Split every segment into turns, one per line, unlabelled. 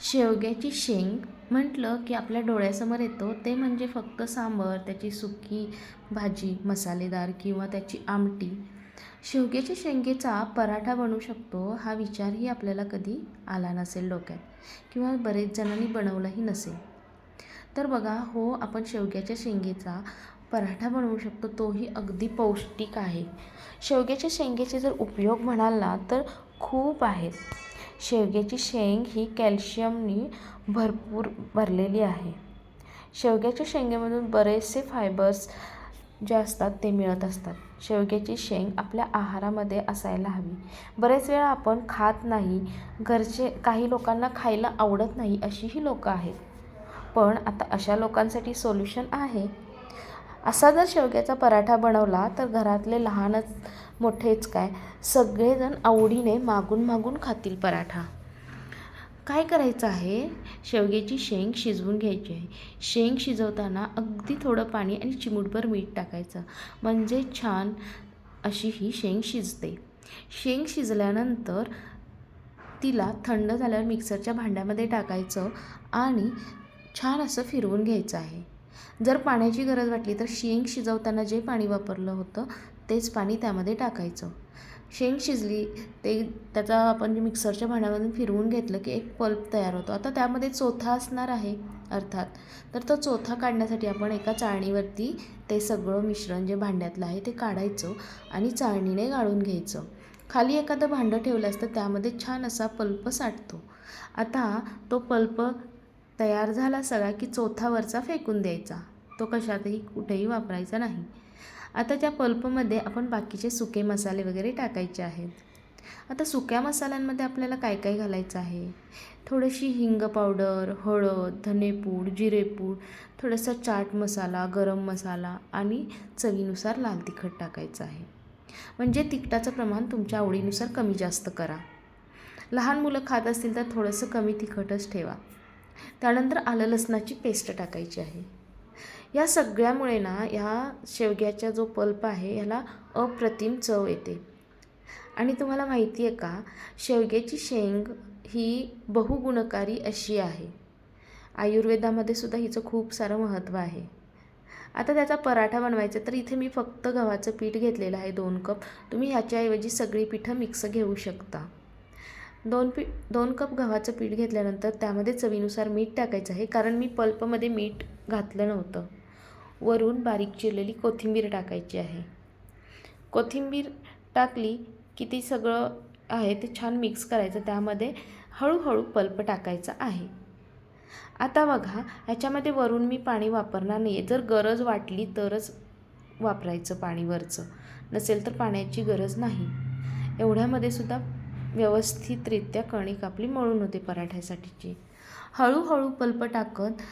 शेवग्याची शेंग म्हटलं की आपल्या डोळ्यासमोर येतो ते म्हणजे फक्त सांबर त्याची सुकी भाजी मसालेदार किंवा त्याची आमटी. शेवग्याच्या शेंगेचा पराठा बनवू शकतो हा विचारही आपल्याला कधी आला नसेल डोक्यात किंवा बरेच जणांनी बनवलाही नसेल. तर बघा हो आपण शेवग्याच्या शेंगेचा पराठा बनवू शकतो तोही अगदी पौष्टिक आहे. शेवग्याच्या शेंगेचे जर उपयोग म्हणाल ना तर खूप आहेत. शेवग्याची शेंग ही कॅल्शियमनी भरपूर भरलेली आहे. शेवग्याच्या शेंगेमधून बरेचसे फायबर्स जे असतात ते मिळत असतात. शेवग्याची शेंग आपल्या आहारामध्ये असायला हवी. बरेच वेळा आपण खात नाही घरचे काही लोकांना खायला आवडत नाही अशीही लोकं आहेत. पण आता अशा लोकांसाठी सोल्युशन आहे. असा जर शेवग्याचा पराठा बनवला तर घरातले लहानच मोठेच काय? सगळेजण आवडीने मागून मागून खातील पराठा. काय करायचं आहे? शेवग्याची शेंग शिजवून घ्यायची आहे. शेंग शिजवताना अगदी थोडं पाणी आणि चिमूटभर मीठ टाकायचं. म्हणजे छान अशी ही शेंग शिजते. शेंग शिजल्यानंतर तिला थंड झाल्यावर मिक्सरच्या भांड्यामध्ये टाकायचं आणि छान असं फिरवून घ्यायचं आहे. जर पाण्याची गरज वाटली तर शेंग शिजवताना जे पाणी वापरलं होतं तेच पाणी त्यामध्ये टाकायचं. शेंग शिजली ते त्याचा आपण जे मिक्सरच्या भांड्यामधून फिरवून घेतलं की एक पल्प तयार होतो. आता त्यामध्ये चोथा असणार आहे अर्थात. तर तो चोथा काढण्यासाठी आपण एका चाळणीवरती ते सगळं मिश्रण जे भांड्यातलं आहे ते काढायचं आणि चाळणीने गाळून घ्यायचं. खाली एखादं भांडं ठेवलं असतं त्यामध्ये छान असा पल्प साठतो. आता तो पल्प तयार झाला सगळा की चोथावरचा फेकून द्यायचा. तो कशातही कुठेही वापरायचा नाही. आता त्या पल्पमध्ये आपण बाकीचे सुके मसाले वगैरे टाकायचे आहेत. आता सुक्या मसाल्यांमध्ये आपल्याला काय काय घालायचं आहे? थोडीशी हिंग पावडर हळद धनेपूड जिरेपूड थोडासा चाट मसाला गरम मसाला आणि चवीनुसार लाल तिखट टाकायचं आहे. म्हणजे तिखटाचं प्रमाण तुमच्या आवडीनुसार कमी जास्त करा. लहान मुलं खात असतील तर थोडंसं कमी तिखटच ठेवा. त्यानंतर आलं लसणाची पेस्ट टाकायची आहे. या सगळ्यामुळे ना ह्या शेवग्याचा जो पल्प आहे ह्याला अप्रतिम चव येते. आणि तुम्हाला माहिती आहे का शेवग्याची शेंग ही बहुगुणकारी अशी आहे. आयुर्वेदामध्ये सुद्धा हिचं खूप सारं महत्त्व आहे. आता त्याचा पराठा बनवायचा तर इथे मी फक्त गव्हाचं पीठ घेतलेलं आहे दोन कप. तुम्ही ह्याच्याऐवजी सगळी पिठं मिक्स घेऊ शकता. दोन पी दोन कप गव्हाचं पीठ घेतल्यानंतर त्यामध्ये चवीनुसार मीठ टाकायचं आहे कारण मी पल्पमध्ये मीठ घातलं नव्हतं. वरून बारीक चिरलेली कोथिंबीर टाकायची आहे. कोथिंबीर टाकली की ती सगळं आहे ते छान मिक्स करायचं. त्यामध्ये हळूहळू पल्प टाकायचा आहे. आता बघा ह्याच्यामध्ये वरून मी पाणी वापरणार नाही आहे जर गरज वाटली तरच वापरायचं पाणीवरचं. नसेल तर पाण्याची गरज नाही. एवढ्यामध्ये सुद्धा व्यवस्थितरित्या कणिक आपली मळून होते पराठ्यासाठीची. हळूहळू पल्प टाकत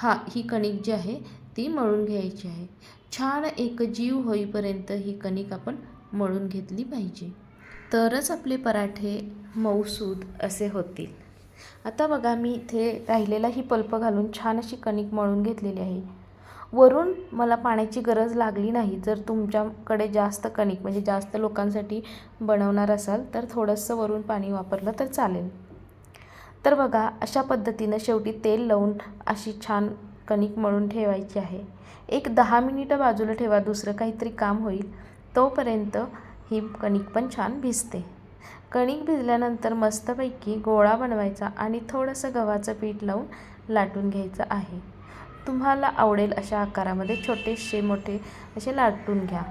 हा ही कणिक जी आहे ती मळून घ्यायची आहे. छान एक जीव होईपर्यंत ही कणिक आपण मळून घेतली पाहिजे. तरच आपले पराठे मऊसूद असे होतील. आता बघा मी इथे राहिलेला ही पल्प घालून छान अशी कणिक मळून घेतलेली आहे. वरून मला पाण्याची गरज लागली नाही. जर तुमच्याकडे जास्त कणिक म्हणजे जास्त लोकांसाठी बनवणार असाल तर थोडंसं वरून पाणी वापरलं तर चालेल. तर बघा अशा पद्धतीनं शेवटी तेल लावून अशी छान कणिक मळून ठेवायची आहे. एक दहा मिनिटं बाजूला ठेवा दुसरं काहीतरी काम होईल. तोपर्यंत ही कणिक पण छान भिजते. कणिक भिजल्यानंतर मस्तपैकी गोळा बनवायचा आणि थोडंसं गव्हाचं पीठ लावून लाटून घ्यायचं आहे. तुम्हाला आवडेल अशा आकारामध्ये छोटेसे मोठे असे लाटून घ्या.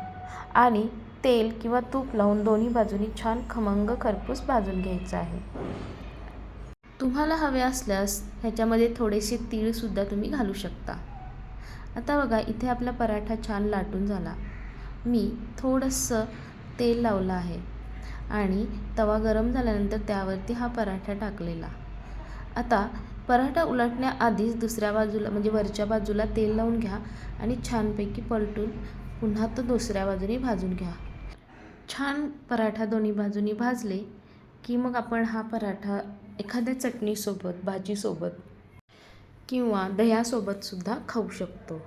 आणि तेल किंवा तूप लावून दोन्ही बाजूनी छान खमंग खरपूस भाजून घ्यायचं आहे. तुम्हाला हवे असल्यास ह्याच्यामध्ये थोडेसे तीळसुद्धा तुम्ही घालू शकता. आता बघा इथे आपला पराठा छान लाटून झाला. मी थोडंसं तेल लावलं आहे. आणि तवा गरम झाल्यानंतर त्यावरती हा पराठा टाकलेला. आता पराठा उलटण्याआधीच दुसऱ्या बाजूला म्हणजे वरच्या बाजूला तेल लावून घ्या आणि छानपैकी पलटून पुन्हा तो दुसऱ्या बाजूने भाजून घ्या. छान पराठा दोन्ही बाजूनी भाजले की मग आपण हा पराठा एखाद्या चटणीसोबत भाजीसोबत किंवा दह्यासोबतसुद्धा खाऊ शकतो.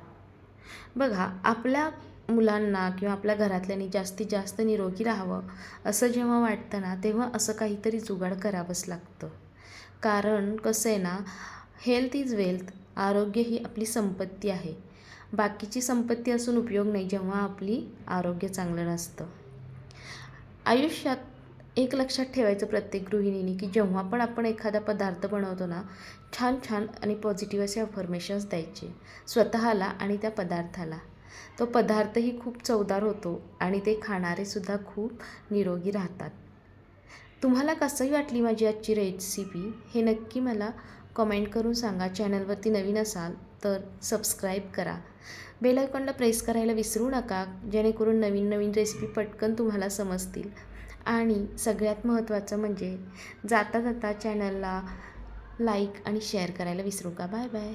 बघा आपल्या मुलांना किंवा आपल्या घरातल्यांनी जास्तीत जास्त निरोगी राहावं असं जेव्हा वाटतं ना तेव्हा असं काहीतरी जुगाड करावंच लागतं. कारण कसं आहे ना हेल्थ इज वेल्थ आरोग्य ही आपली संपत्ती आहे. बाकीची संपत्ती असून उपयोग नाही जेव्हा आपली आरोग्य चांगलं नसतं. आयुष्यात एक लक्षात ठेवायचं प्रत्येक गृहिणीने की जेव्हा पण आपण एखादा पदार्थ बनवतो ना छान छान आणि पॉझिटिव्ह असे अफर्मेशन्स द्यायचे स्वतःला आणि त्या पदार्थाला. तो पदार्थही खूप चवदार होतो आणि ते खाणारेसुद्धा खूप निरोगी राहतात. तुम्हाला कसंही वाटली माझी आजची रेसिपी हे नक्की मला कमेंट करून सांगा. चॅनलवरती नवीन असाल तर सबस्क्राईब करा. बेल आयकॉनला प्रेस करायला विसरू नका जेणेकरून नवीन नवीन रेसिपी पटकन तुम्हाला समजतील. आणि सगळ्यात महत्त्वाचं म्हणजे जाता जाता चॅनलला लाईक आणि शेअर करायला विसरू का? Bye bye